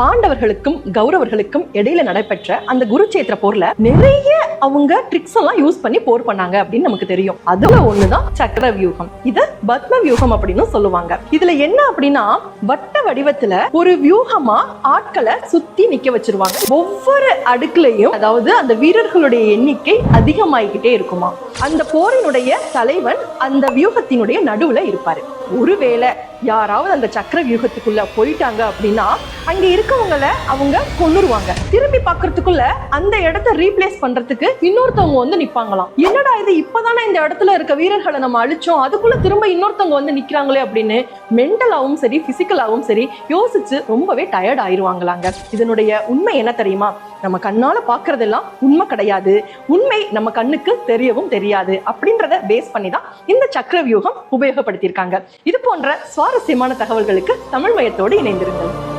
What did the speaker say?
பாண்டவர்களுக்கும் கௌரவர்களுக்கும் இடையில நடைபெற்ற அந்த குருச்சேத்திர போர்ல நிறைய அவங்க ட்ரிக்ஸ் எல்லாம் யூஸ் பண்ணி போர் பண்ணாங்க அப்படின்னு நமக்கு தெரியும். அதுல ஒண்ணுதான் சக்கர வியூகம். இது பத்ம வியூகம் அப்படின்னு சொல்லுவாங்க. இதுல என்ன அப்படின்னா வட்ட வடிவத்துல ஒரு வியூகமா ஆட்களை சுத்தி நிக்க வச்சிருவாங்க. ஒவ்வொரு அடுக்குலயும் அதாவது அந்த வீரர்களுடைய எண்ணிக்கை அதிகமாயிக்கிட்டே இருக்குமா அந்த போரினுடைய தலைவன் அந்த வியூகத்தினுடைய நடுவுல இருப்பாரு. ஒருவேளை யாராவது அந்த சக்கர வியூகத்துக்குள்ள போயிட்டாங்க அப்படின்னா அங்க இருக்கவங்கள அவங்க கொன்னுருவாங்க. திரும்பி பார்க்கறதுக்குள்ள அந்த இடத்த ரீப்ளேஸ் பண்றதுக்கு இன்னொருத்தவங்க வந்து நிப்பாங்களாம். என்னடா இது இப்பதானே இந்த இடத்துல இருக்க வீரர்களை நம்ம அழிச்சோம் அதுக்குள்ள திரும்ப இன்னொருத்தவங்க வந்து நிக்கிறாங்களே அப்படின்னு மென்டலாவும் சரி பிசிக்கலாவும் சரி யோசிச்சு ரொம்பவே டயர்ட் ஆயிருவாங்களாங்க. இதனுடைய உண்மை என்ன தெரியுமா? நம்ம கண்ணால பாக்குறதெல்லாம் உண்மை கிடையாது. உண்மை நம்ம கண்ணுக்கு தெரியவும் தெரியாது அப்படின்றத பேஸ் பண்ணி தான் இந்த சக்கர வியூகம் உபயோகப்படுத்தியிருக்காங்க. இது போன்ற சுவாரஸ்யமான தகவல்களுக்கு தமிழ் மயத்தோடு இணைந்திருங்கள்.